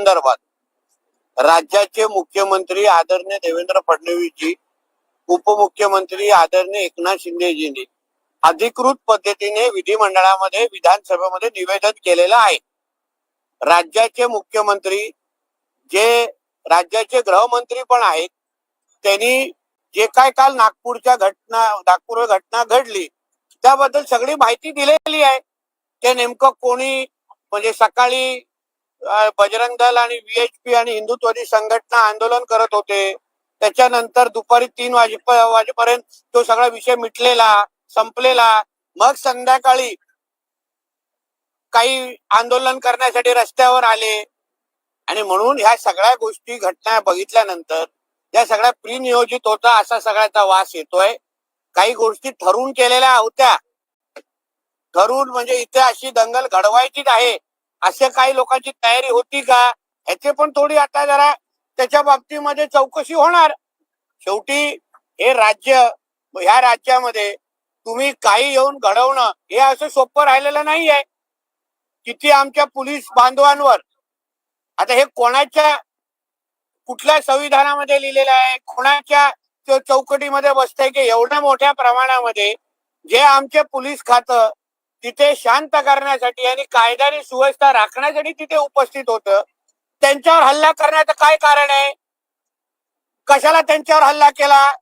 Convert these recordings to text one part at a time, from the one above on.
संदर्भात राज्याचे मुख्यमंत्री आदरणीय देवेंद्र फडणवीसजी उपमुख्यमंत्री आदरणीय एकनाथ शिंदेजींनी अधिकृत पद्धतीने विधिमंडळामध्ये विधानसभेमध्ये निवेदन केलेलं आहे. राज्याचे मुख्यमंत्री जे राज्याचे गृहमंत्री पण आहेत त्यांनी जे काय काल नागपूरच्या घटना नागपूर घटना घडली त्याबद्दल सगळी माहिती दिलेली आहे. ते नेमकं कोणी म्हणजे सकाळी बजरंग दल आणि व्हीएचपी आणि हिंदुत्ववादी संघटना आंदोलन करत होते. त्याच्यानंतर दुपारी तीन वाजे वाजेपर्यंत तो सगळा विषय मिटलेला संपलेला. मग संध्याकाळी काही आंदोलन करण्यासाठी रस्त्यावर आले. आणि म्हणून ह्या सगळ्या गोष्टी घटना बघितल्यानंतर या सगळ्या प्रिनियोजित होता असा सगळ्याचा वास येतोय. काही गोष्टी ठरवून केलेल्या होत्या. ठरून म्हणजे इथे अशी दंगल घडवायचीच आहे. अशा काही लोकांची तयारी होती का? ह्याचे पण थोडी आता जरा त्याच्या बाबतीमध्ये चौकशी होणार. शेवटी हे राज्य ह्या राज्यामध्ये तुम्ही काही येऊन घडवणं हे असं सोपं राहिलेलं नाहीये. किती आमच्या पोलीस बांधवांवर आता हे कोणाच्या कुठल्या संविधानामध्ये लिहिलेलं आहे? कोणाच्या चौकटीमध्ये बसतंय की एवढ्या मोठ्या प्रमाणामध्ये जे आमचे पोलीस खातं तिथे शांत करण्यासाठी आणि कायद्याने सुव्यवस्था राखण्यासाठी तिथे उपस्थित होतं. त्यांच्यावर हल्ला करण्याचं काय कारण आहे? कशाला त्यांच्यावर हल्ला केला?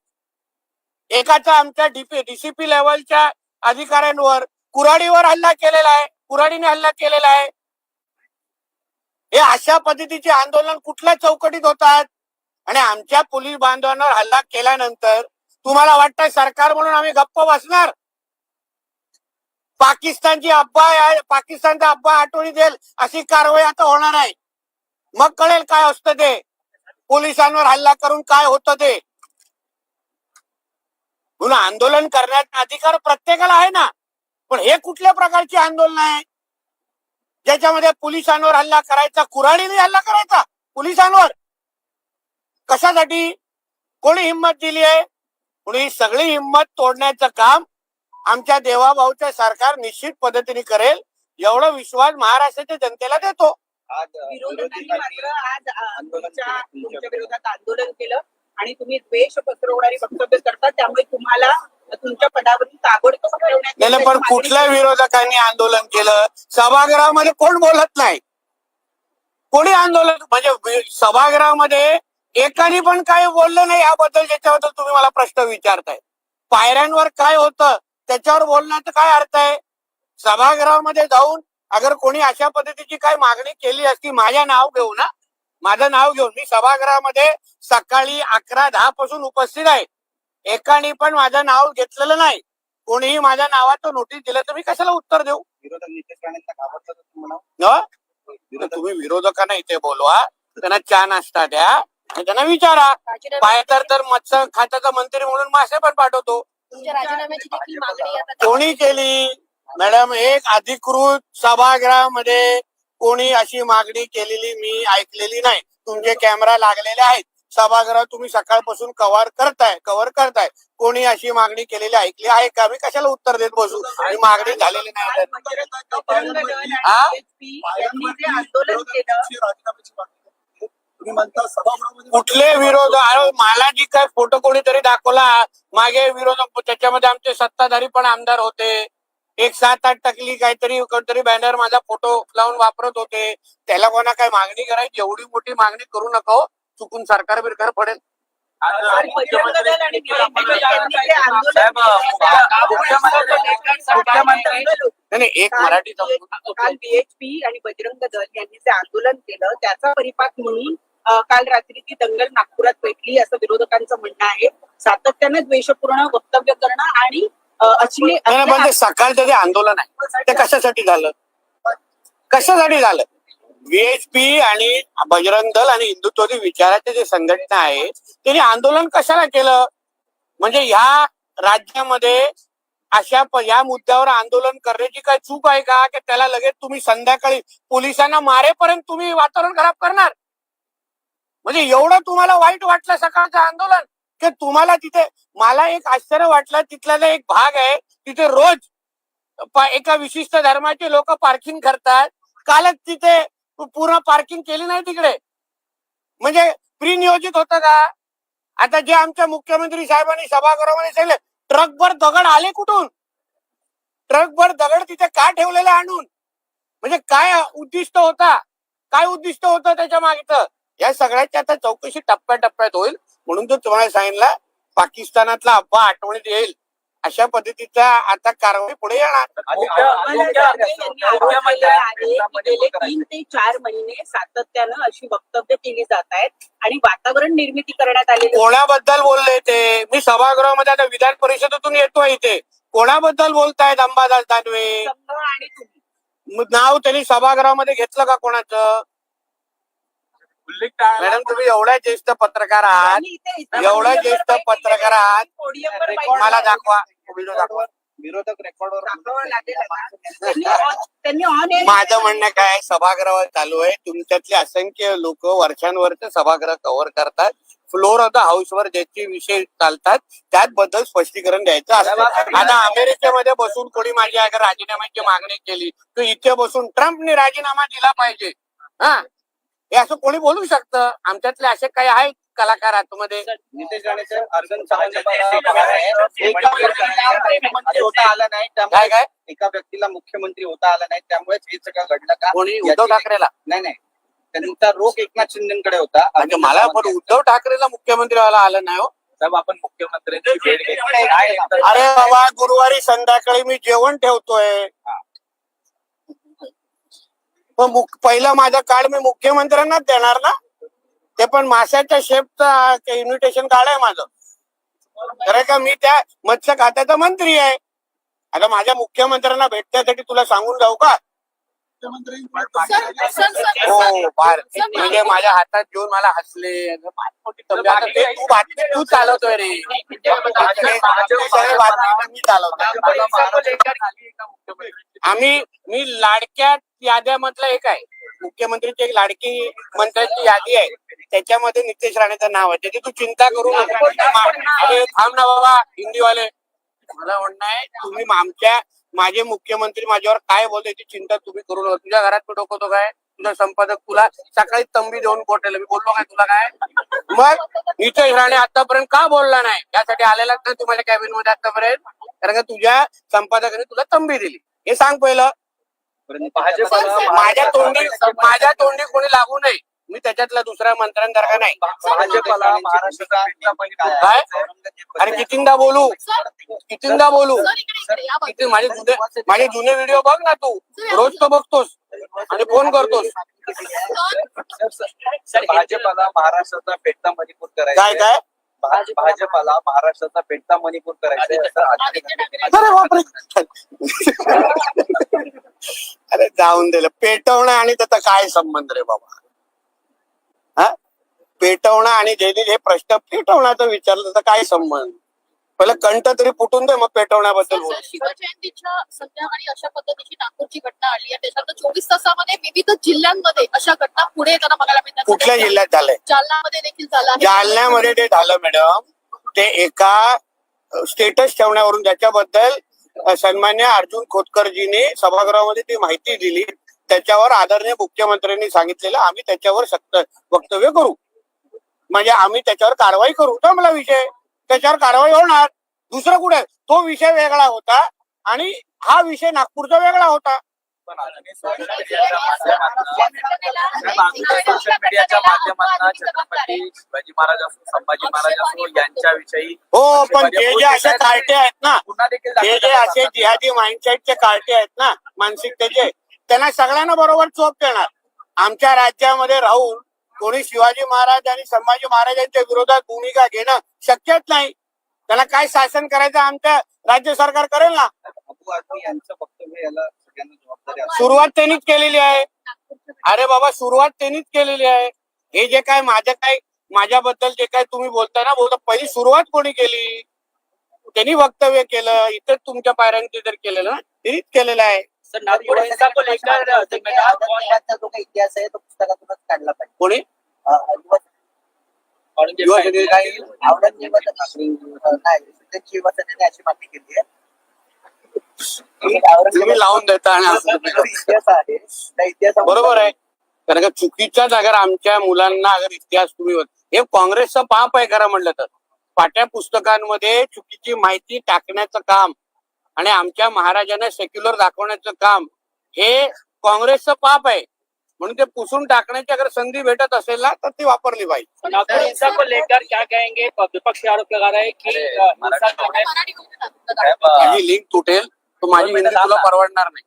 एकाचा आमच्या डीपी डीसीपी लेवलच्या अधिकाऱ्यांवर कुराडीवर हल्ला केलेला आहे. कुराडीने हल्ला केलेला आहे. हे अशा पद्धतीचे आंदोलन कुठल्या चौकटीत होतात? आणि आमच्या पोलीस बांधवांवर हल्ला केल्यानंतर तुम्हाला वाटतं सरकार म्हणून आम्ही गप्प बसणार? पाकिस्तानची अब्बा पाकिस्तानचा अब्बा आठवणी देईल अशी कारवाई आता होणार आहे. मग कळेल काय असतं ते. पोलिसांवर हल्ला करून काय होतं ते. म्हणून आंदोलन करण्याचा अधिकार प्रत्येकाला आहे ना. पण हे कुठल्या प्रकारचे आंदोलन आहे? ज्याच्यामध्ये पोलिसांवर हल्ला करायचा कुऱ्हाडीने हल्ला करायचा पोलिसांवर. कशासाठी? कोणी हिंमत दिली आहे? म्हणून ही सगळी हिंमत तोडण्याचं काम आमच्या देवाभाऊचं सरकार निश्चित पद्धतीने करेल एवढा विश्वास महाराष्ट्राच्या जनतेला देतो. आंदोलन तुमच्या केलं. तुमच्या विरोधात आंदोलन केलं आणि तुम्ही द्वेष पसरवणारी वक्तव्य करता त्यामुळे तुम्हाला तुमच्या पदावरून ताबडतोब ठेवण्यात पण कुठल्या विरोधकांनी आंदोलन केलं? सभागृहामध्ये कोण बोलत नाही? कोणी आंदोलन म्हणजे सभागृहामध्ये एकाने पण काय बोललं नाही याबद्दल ज्याच्याबद्दल तुम्ही मला प्रश्न विचारताय. पायऱ्यांवर काय होतं? त्याच्यावर बोलण्याचा काय अर्थ आहे? सभागृहामध्ये जाऊन अगर कोणी अशा पद्धतीची काय मागणी केली असती माझ्या नाव घेऊन ना? माझं नाव घेऊन मी सभागृहामध्ये सकाळी अकरा दहा पासून उपस्थित आहे. एकाने पण माझं नाव घेतलेलं नाही. कोणीही माझ्या नावाचं नोटीस दिलं तर मी कशाला उत्तर देऊ? तुम्ही विरोधकांना इथे बोलवा. त्यांना चहा नाश्ता द्या. त्यांना विचारा. तर तर मत्स्य खात्याचा मंत्री म्हणून मासे पण पाठवतो. तुमच्या राजीनाम्याची देखील मागणी आता कोणी केली? मॅडम एक अधिकृत सभागृहामध्ये कोणी अशी मागणी केलेली मी ऐकलेली नाही. तुमचे कॅमेरा लागलेले आहेत. सभागृह तुम्ही सकाळपासून कव्हर करताय कव्हर करताय. कोणी अशी मागणी केलेली ऐकली आहे का? मी कशाला उत्तर देत बसू? आणि मागणी झालेली नाही. हा? आंदोलन केलं तुम्ही म्हणता सभागृहामध्ये कुठले विरोध अरे मला जी काय फोटो कोणीतरी दाखवला? मागे विरोध त्याच्यामध्ये आमचे सत्ताधारी पण आमदार होते. एक सात आठ टकली काहीतरी कोणतरी बॅनर माझा फोटो लावून वापरत होते. त्याला कोणा काय मागणी करायची? एवढी मोठी मागणी करू नका. चुकून सरकार बिरकार पडेल. नाही एक मराठी BH काल बीएचपी आणि बजरंग दल यांनी जे आंदोलन केलं त्याचा परिपाक म्हणून काल रात्री ती दंगल नागपुरात पेटली असं विरोधकांचं म्हणणं आहे. सातत्याने द्वेषपूर्ण वक्तव्य करणं आणि ते सकाळचं जे आंदोलन आहे. ते कशासाठी झालं? कशासाठी झालं? व्हीएचपी आणि बजरंग दल आणि हिंदुत्ववादी विचाराचे जे संघटना आहे त्यांनी आंदोलन कशाला केलं? म्हणजे ह्या राज्यामध्ये अशा या मुद्द्यावर आंदोलन करण्याची काय चूक आहे का? की त्याला लगेच तुम्ही संध्याकाळी पोलिसांना मारेपर्यंत तुम्ही वातावरण खराब करणार? म्हणजे एवढं तुम्हाला वाईट वाटलं सकाळचं आंदोलन की तुम्हाला तिथे मला एक आश्चर्य वाटलं तिथला एक भाग आहे तिथे रोज एका विशिष्ट धर्माचे लोक पार्किंग करतात. कालच तिथे पूर्ण पार्किंग केली नाही तिकडे. म्हणजे प्रिनियोजित होतं का? आता जे आमच्या मुख्यमंत्री साहेबांनी सभागृहामध्ये सांगितलं ट्रकभर दगड आले कुठून? ट्रकभर दगड तिथे का ठेवलेले आणून? म्हणजे काय उद्दिष्ट होता? काय उद्दिष्ट होतं त्याच्या मागचं? या सगळ्याची आता चौकशी टप्प्याटप्प्यात होईल. म्हणून तो तुम्हाला सांगितलं पाकिस्तानातला अब्बा आठवणीत येईल. अशा पद्धतीचा आता कारवाई पुढे तीन ते चार महिने सातत्यानं अशी वक्तव्य केली जात आहेत आणि वातावरण निर्मिती करण्यात आहे. कोणाबद्दल बोलले ते? मी सभागृहामध्ये आता विधान परिषदेतून येतोय इथे. कोणाबद्दल बोलतायत अंबादास दानवे? आणि नाव त्यांनी सभागृहामध्ये घेतलं का कोणाचं? मॅडम तुम्ही एवढ्या ज्येष्ठ पत्रकार आहात. आणि इथे- इथे एवढा podium वर ज्येष्ठ पत्रकार आहात. आहे. podium वर माहिती रेकॉर्ड मला. दाखवा. व्हिडिओ दाखवा. विरोधक रेकॉर्डवर दाखवावं लागेल आता. त्यांनी on- त्यांनी ऑन एअर माझं म्हणणं काय सभागृह चालू आहे. तुमच्यातले असंख्य लोक वर्षांवरचे सभागृह कव्हर करतात. फ्लोर ऑफ द हाऊस वर ज्याचे विषय चालतात त्याबद्दल स्पष्टीकरण द्यायचं असतं. आता अमेरिकेमध्ये बसून कोणी माझी अगर राजीनाम्याची मागणी केली तर इथे बसून ट्रम्पने राजीनामा दिला पाहिजे. हा? हे असं कोणी बोलू शकतं? आमच्यातले असे काही आहेत कलाकार आतमध्ये? नितेश राणेचं अर्जन एका व्यक्तीला मुख्यमंत्री होता आला नाही काय त्यामुळे काय एका व्यक्तीला मुख्यमंत्री होता आला नाही त्यामुळेच हे सगळं घडलं का? कोणी? उद्धव याची- ठाकरेला? नाही नाही. त्यांचा रोख एकनाथ शिंदेकडे होता. म्हणजे मला पण उद्धव ठाकरेला मुख्यमंत्री व्हायला आलं नाही हो. साहेब आपण मुख्यमंत्र्यांची भेट घेतली. अरे बाबा गुरुवारी संध्याकाळी मी जेवण ठेवतोय. पण पहिला पहिलं कार्ड मी मुख्यमंत्र्यांनाच देणार ना? ते पण माशाच्या शेपचा इन्व्हिटेशन कार्ड आहे माझं. खरं का मी त्या मत्स्य खात्याचा मंत्री आहे. आता माझ्या मुख्यमंत्र्यांना भेटण्यासाठी तुला सांगून जाऊ का? हो म्हणजे माझ्या हातात घेऊन मला हसले. ते बातमी तू चालवतोय रे. मी आम्ही मी लाडक्या याद्यामधलं एक आहे. मुख्यमंत्रीची एक लाडकी मंत्र्यांची यादी आहे. त्याच्यामध्ये नितेश राणेचं नाव आहे. त्याची तू चिंता करू नका. अरे थांब ना बाबा हिंदीवाले. मला म्हणणं आहे तुम्ही आमच्या माझे मुख्यमंत्री माझ्यावर काय बोलते याची चिंता तुम्ही करू नका. तुझ्या घरात मी डोकवतो काय? तुझा संपादक तुला सकाळी तंबी देऊन बोटेल मी बोललो काय तुला काय? मग नितेश राणे आतापर्यंत का बोलला नाही? यासाठी आलेलाच नाही तुम्हाला कॅबिनमध्ये आतापर्यंत. कारण का तुझ्या संपादकाने तुला तंबी दिली. हे सांग पहिलं. माझ्या तोंडी माझ्या तोंडी कोणी लागू नये. मी त्याच्यातला दुसऱ्या मंत्र्यांसारखा नाही? भाजपला महाराष्ट्राचा पेटला मणिपूर काय अरे कितींदा बोलू? कितींदा बोलू? माझे जुने माझे जुने व्हिडिओ बघ ना तू. रोज तो बघतोस. आणि फोन करतोस. सर, भाजपला महाराष्ट्राचा पेटता मणिपूर काय करायचा काय? भाज- भाजपला महाराष्ट्राचा पेटता मणिपूर करायचा अरे जाऊन दिलं पेटवणं आणि त्याचा काय संबंध रे बाबा? पेटवणं आणि जयदीप हे प्रश्न पेटवण्याचा विचारलं त्याचा काय संबंध? पहिलं कंठ तरी फुटून दे मग पेटवण्याबद्दल बोल. शिवजयंतीच्या अशा पद्धतीची नागपूरची घटना आली आहे. त्याच्यानंतर चोवीस तासामध्ये विविध जिल्ह्यांमध्ये अशा घटना पुढे येताना बघायला मिळतात. कुठल्या जिल्ह्यात झालंय? जालन्यामध्ये देखील झाला जालन्यामध्ये ते झालं मॅडम ते एका स्टेटस ठेवण्यावरून त्याच्याबद्दल सन्मान्य अर्जुन खोतकरजीने सभागृहामध्ये ती माहिती दिली. त्याच्यावर आदरणीय मुख्यमंत्र्यांनी सांगितलेलं आम्ही त्याच्यावर सक्त वक्तव्य करू. म्हणजे आम्ही त्याच्यावर कारवाई करू मला विषय. त्याच्यावर कारवाई होणार. दुसरं कुठे? तो विषय वेगळा होता आणि हा विषय नागपूरचा वेगळा होता. पण अजूनही सोशल मीडियाच्या माध्यमातून साहेब, अजूनही सोशल मीडियाच्या माध्यमातून छत्रपती शिवाजी महाराज असो संभाजी महाराज असो यांच्याविषयी हो पण ते जे असे कार्टे आहेत ना पुन्हा देखील हे जे असे जिहादी माइंडसेटचे कार्टे आहेत ना मानसिकतेचे त्यांना सगळ्यांना बरोबर चोप देणार. आमच्या राज्यामध्ये राहून कोणी शिवाजी महाराज आणि संभाजी महाराजांच्या विरोधात भूमिका घेणं शक्यच नाही. त्याला काय शासन करायचं आमचं राज्य सरकार करेल ना? सुरुवात त्यांनीच केलेली आहे. अरे बाबा सुरुवात त्यांनीच केलेली आहे. हे जे काय माझं काय माझ्याबद्दल जे काय तुम्ही बोलताय ना बोलता पहिली सुरुवात कोणी केली? त्यांनी वक्तव्य केलं इथं तुमच्या पायऱ्यांनी जर केलेलं ना? त्यांनीच केलेलं आहे. सर नागपूर हिंसा को लेकर जिम्मेदार कौन है जो काही इतिहास आहे तो पुस्तकातूनच काढला पाहिजे. कोणी? अशी मागणी केली आहे. औरंगजेबाचा लावून देता. इतिहास आहे त्या इतिहासामध्ये बरोबर आहे. कारण का चुकीचाच अगर आमच्या मुलांना अगर इतिहास तुम्ही हे काँग्रेसचं पाप आहे खरं म्हणलं तर. पाट्या पुस्तकांमध्ये चुकीची माहिती टाकण्याचं काम आणि आमच्या महाराजांना सेक्युलर दाखवण्याचं काम हे काँग्रेसचं पाप आहे म्हणून ते पुसून टाकण्याची अगर संधी भेटत असेल ना तर ती वापरली पाहिजे नागपुर हिंसा को लेकर क्या कहेंगे विपक्ष आरोप लगा रहा है कि है माझी लिंक तुटेल तर माझी हिंदी तुला परवडणार नाही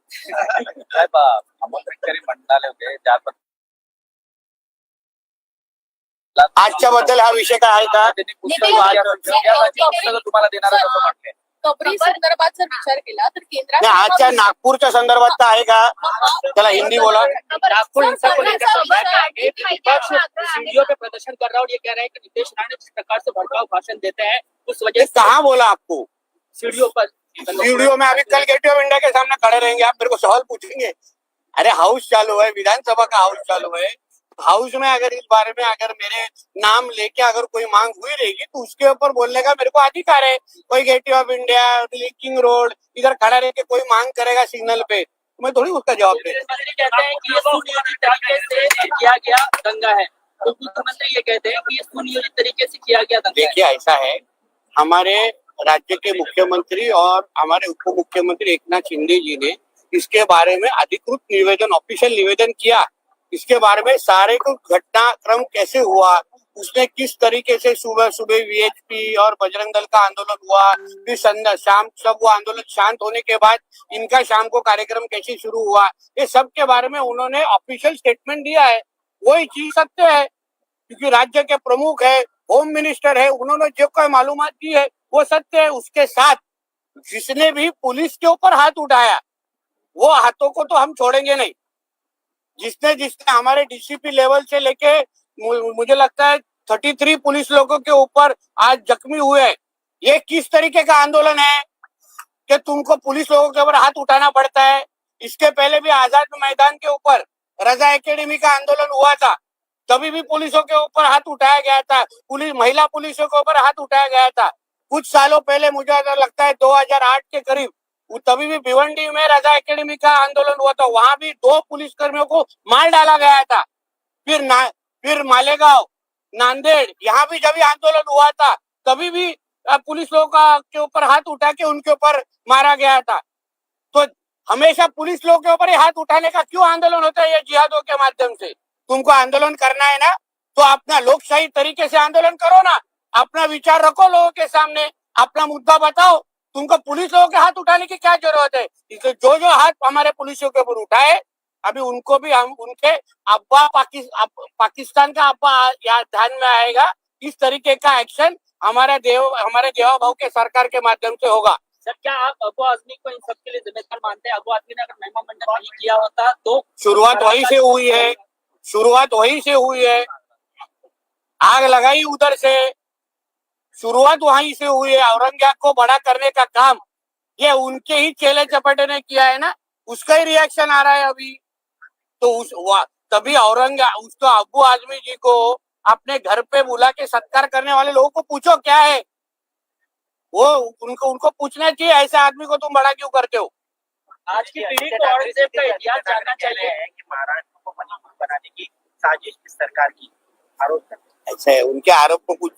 साहेब अ, अमोल गडकरी म्हणाले होते ज्या आजच्या बद्दल हा विषय काय आहे का त्यांनी पुस्तक तुम्हाला देणार आहे असं कबरी संदर्भात जर विचार केला तर केंद्रात नाही आजच्या नागपूरच्या संदर्भात तर आहे का? त्याला हिंदी बोला. नागपुर हिंसा को लेकर क्या है विपक्ष सीढ़ियों पे प्रदर्शन कर रहा है और ये कह रहा है कि नीतीश राणे जिस प्रकार से भड़काऊ भाषण देते हैं उस वजह से कहाँ बोला आपको? सीढ़ियों पर वीडियो में अभी कल गेटवे ऑफ़ इंडिया के सामने खड़े रहेंगे आप मेरे को सवाल पूछेंगे। अरे हाउस चालू है विधानसभा का हाउस चालू है। हाउस में अगर इस बारे में अगर मेरे नाम लेके अगर कोई मांग हुई रहेगी तो उसके ऊपर बोलने का मेरे को अधिकार है। कोई gateway of India king road इधर खड़ा रह के कोई मांग करेगा सिग्नल पे तो मैं थोड़ी उसका जवाब दे कहते हैं कि ये सुनियोजित तरीके से किया गया दंगा है। तो मुख्यमंत्री ये कहते हैं कि ये सुनियोजित तरीके से किया गया दंगा है। देखिए ऐसा है हमारे राज्य के मुख्यमंत्री और हमारे उप मुख्यमंत्री एक नाथ शिंदे जी ने इसके बारे में अधिकृत निवेदन ऑफिशियल निवेदन किया। इसके बारे में सारे को घटनाक्रम कैसे हुआ? उसने किस तरीके से सुबह सुबह वीएचपी और बजरंग दल का आंदोलन हुआ? फिर संध्या शाम सब वो आंदोलन शांत होने के बाद इनका शाम को कार्यक्रम कैसे शुरू हुआ? ये सब के बारे में उन्होंने ऑफिशियल स्टेटमेंट दिया है। वही चीज़ सत्य है, क्योंकि राज्य के प्रमुख है होम मिनिस्टर है, उन्होंने जो कोई मालूम दी है, वो सत्य है। उसके साथ जिसने भी पुलिस के ऊपर हाथ उठाया, वो हाथों को तो हम छोड़ेंगे नहीं। जिसने जिसने हमारे डीसीपी लेवल से लेके मुझे लगता है थर्टी थ्री पुलिस लोगों के ऊपर आज जख्मी हुए ये किस तरीके का आंदोलन है कि तुमको पुलिस लोगों के ऊपर हाथ उठाना पड़ता है? इसके पहले भी आज़ाद मैदान के ऊपर रजा एकेडमी का आंदोलन हुआ था। तभी भी पुलिसों के ऊपर हाथ उठाया गया था। पुलिस, महिला पुलिसों के ऊपर हाथ उठाया गया था। कुछ सालों पहले मुझे लगता है 2008 के करीब तभी भी भिवंडी में रजा एकेडमी का आंदोलन हुआ था। वहाँ भी दो पुलिसकर्मियों को मार डाला गया था। फिर ना, फिर मालेगांव, नांदेड़, यहाँ भी जब आंदोलन हुआ था, तभी भी पुलिस लोगों का, के ऊपर हाथ उठा के उनके ऊपर मारा गया था। तो हमेशा पुलिस लोगों के ऊपर ही हाथ उठाने का क्यों आंदोलन होता है ये जिहादों के माध्यम से? तुमको आंदोलन करना है ना तो अपना लोकशाही तरीके से आंदोलन करो ना। अपना विचार रखो लोगों के सामने। अपना मुद्दा बताओ। तुमको पुलिस लोगों के हाथ उठाने की क्या ज़रूरत है? इसलिए जो जो हाथ हमारे पुलिसों के ऊपर उठाए अभी उनको भी हम उनके अब्बा पाकि, अप- पाकिस्तान का अब्बा यहाँ ध्यान में आएगा। इस तरीके का एक्शन हमारे देव हमारे देवा भाव के सरकार के माध्यम से होगा। सर क्या आप अबू आजमी को इन सबके लिए जिम्मेदार मानते हैं? अबू आजमी ने अगर महिमा मंडन नहीं किया होता तो शुरुआत वहीं से हुई है। शुरुआत वहीं से हुई है। आग लगाई उधर से। शुरुआत वहीं से हुई है। औरंगज़ेब को बड़ा करने का काम। ये उनके ही चेले चपटे ने किया है ना? उसका ही रिएक्शन आ रहा है अभी। तो उस वा- तभी औरंगज़ेब उसको अबू आजमी जी को अपने घर पे बुला के सत्कार करने वाले लोगों को पूछो क्या है? वो उनको उनको पूछना चाहिए ऐसे आदमी को तुम बड़ा क्यों करते हो? आज की पीढ़ी को औरंगज़ेब का इतिहास जानना चाहिए। है कि महाराष्ट्र को मज़बूत बनाने की साजिश सरकार की आरोप ऐसा है उनके आरोप को कुछ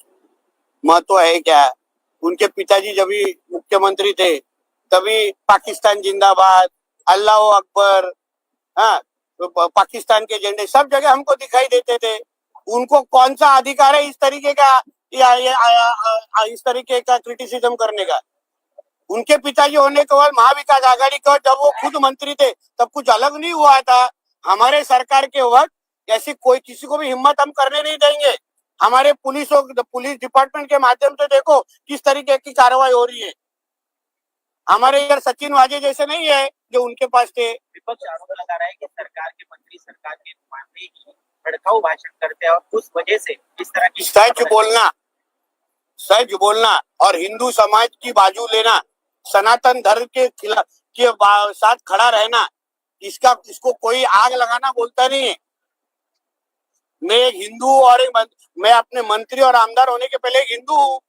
महत्व है क्या? उनके पिताजी जब भी मुख्यमंत्री थे तभी पाकिस्तान जिंदाबाद अल्लाह अकबर हाँ तो पाकिस्तान के झंडे सब जगह हमको दिखाई देते थे। उनको कौन सा अधिकार है इस तरीके का या, या, या, इस तरीके का क्रिटिसिज्म करने का? उनके पिताजी होने के बाद महाविकास आघाड़ी का जब वो खुद मंत्री थे तब कुछ अलग नहीं हुआ था। हमारे सरकार के वक्त ऐसी कोई किसी को भी हिम्मत हम करने नहीं देंगे। हमारे पुलिस पुलिस डिपार्टमेंट के माध्यम से देखो किस तरीके की कार्रवाई हो रही है। हमारे इधर सचिन वाजे जैसे नहीं है जो उनके पास थे। विपक्ष आरोप लगा रहा है कि सरकार के मंत्री सरकार के ही भड़काऊ भाषण करते हैं और उस वजह से इस तरह की सच बोलना सच बोलना और हिंदू समाज की बाजू लेना सनातन धर्म के खिलाफ के साथ खड़ा रहना इसका इसको कोई आग लगाना बोलता नहीं है। मैं एक हिंदू और एक मं- मैं अपने मंत्री और आमदार होने के पहले एक हिंदू हूँ।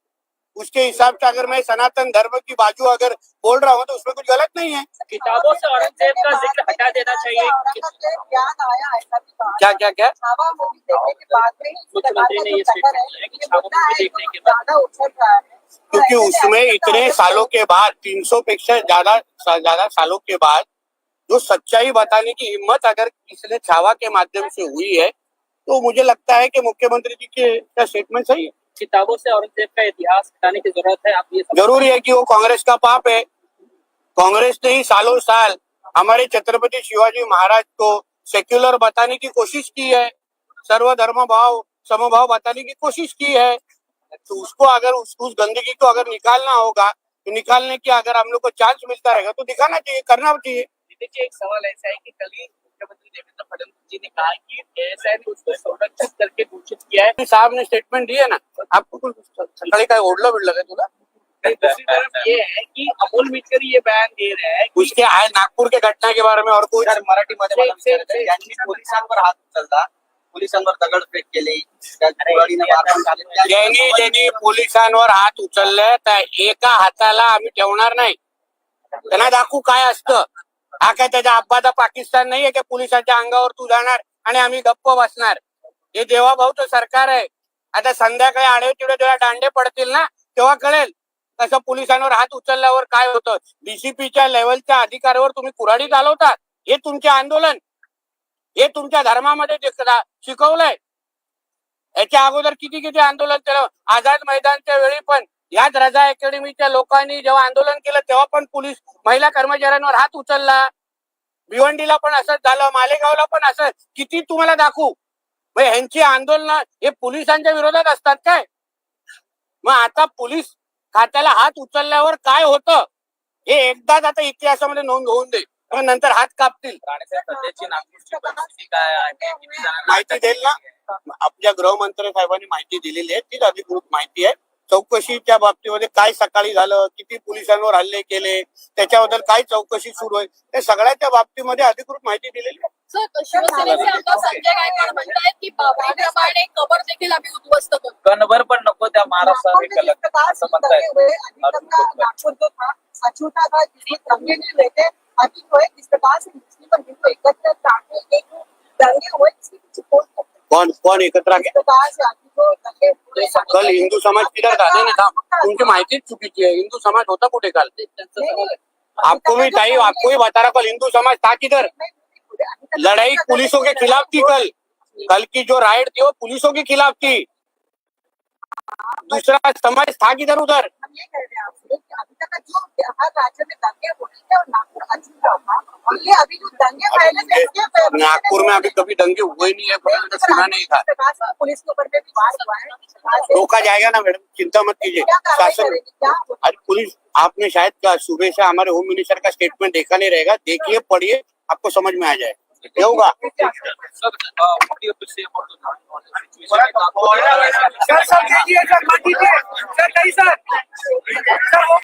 उसके हिसाब से अगर मैं सनातन धर्म की बाजू अगर बोल रहा हूँ तो उसमें कुछ गलत नहीं है। किताबों से औरंगज़ेब का ज़िक्र हटा देना चाहिए। याद आया ऐसा भी कहा क्या क्या क्या? मुख्यमंत्री ने ये देखने के बाद। क्योंकि उसमें इतने सालों के बाद 300 पेक्षा ज़्यादा ज़्यादा सालों के बाद जो सच्चाई बताने की हिम्मत अगर किसी ने छावा के माध्यम से हुई है तो मुझे लगता है कि मुख्यमंत्री जी के का स्टेटमेंट सही है? किताबों से औरंगज़ेब का इतिहास हटाने की ज़रूरत है आप ये ज़रूरी है कि वो कांग्रेस का पाप है। कांग्रेस ने ही सालों साल हमारे छत्रपति शिवाजी महाराज को सेक्युलर बताने की कोशिश की है सर्वधर्म भाव समभाव बताने की कोशिश की है। तो उसको अगर उस, उस गंदगी को अगर निकालना होगा तो निकालने की अगर हम लोग को चांस मिलता रहेगा तो दिखाना चाहिए करना चाहिए। देखिए एक सवाल ऐसा है कि कल ही मुख्यमंत्री जी ने कहा कि एएसआई ने उसको संरक्षित करके घोषित किया है। साहब ने स्टेटमेंट दिए ना। आपको कुछ सकाळी काय ओढलं बिडलं काय तुला दूसरी तरफ़ ये है कि अमोल मिटकर ये बयान दे रहे हैं उसके आज नागपुर के घटना के बारे में और विचारायचं आहे, यांनी पोलिसांवर हात उचलला पोलिसांवर दगडफेक केली ज्यांनी ज्यांनी पोलिसांवर हात उचलले त्या एका हाताला आम्ही ठेवणार नाही. त्यांना दाखवू काय असतं? हा काय त्याच्या अब्बाचा पाकिस्तान नाहीये की? पोलिसांच्या अंगावर तू जाणार आणि आम्ही गप्प बसणार. हे देवाभाऊचं सरकार आहे. आता संध्याकाळी आडवे तिडे जेव्हा दांडे पडतील ना? तेव्हा कळेल. कसं पोलिसांवर हात उचलल्यावर काय होतं? डीसीपीच्या लेवलच्या अधिकाऱ्यावर तुम्ही कुऱ्हाडी चालवतात. हे तुमचे आंदोलन. हे तुमच्या धर्मामध्ये शिकवलंय. याच्या अगोदर किती किती आंदोलन केलं? आझाद मैदानच्या वेळी पण. याच रजा अकॅडमीच्या लोकांनी जेव्हा आंदोलन केलं तेव्हा पण पोलीस महिला कर्मचाऱ्यांवर हात उचलला. भिवंडीला पण असंच झालं मालेगावला पण असं. किती तुम्हाला दाखवू? मग ह्यांची आंदोलन हे पोलिसांच्या विरोधात असतात काय? मग आता पोलीस खात्याला हात उचलल्यावर काय होतं? हे एकदाच आता इतिहासामध्ये नोंद होऊन दे. नंतर हात कापतील. माहिती देईल ना? आपल्या गृहमंत्री साहेबांनी माहिती दिलेली आहे. तीच अधिकृत माहिती आहे. चौकशीच्या बाबतीमध्ये काय सकाळी झालं किती पोलिसांवर हल्ले केले त्याच्याबद्दल काय चौकशी सुरू आहे त्या सगळ्याच्या बाबतीमध्ये अधिकृत माहिती दिलेली आहे. सर शिवसेनेचे आमदार संजय गायकवाड म्हणतायत की बाबरीप्रमाणे कबर देखील आम्ही उद्ध्वस्त करू. कणभर पण नको त्या महाराष्ट्रात असं म्हणतायत. अभी जो है जिस प्रकार से मुस्लिम और हिंदू एकत्र हुए कुछ। कोण कोण एकत्र आले कल हिंदू समाज किधर था? नाही थांब तुमची माहितीच चुकीची आहे हिंदू समाज होता कुठे काल आपको भी ताई आपको ही बता रहा कल हिंदू समाज था किधर? लड़ाई पुलिसों के खिलाफ थी कल। कल की जो राइड थी, वो पुलिसों के खिलाफ थी। दूसरा समाज था किधर उधर? जो हर राज्य में दंगे हो रहे थे और नागपुर अछूता था और ये अभी जो दंगे वायरलेस नागपुर में अभी कभी दंगे हुए नहीं है तो सुना नहीं था। पुलिस के ऊपर विवाद हुआ है. रोका जाएगा ना मैडम चिंता मत कीजिए। शासन अरे पुलिस आपने शायद सुबह से हमारे होम मिनिस्टर का स्टेटमेंट देखा नहीं रहेगा। देखिए पढ़िए आपको समझ में आ जाए। क्या होगा?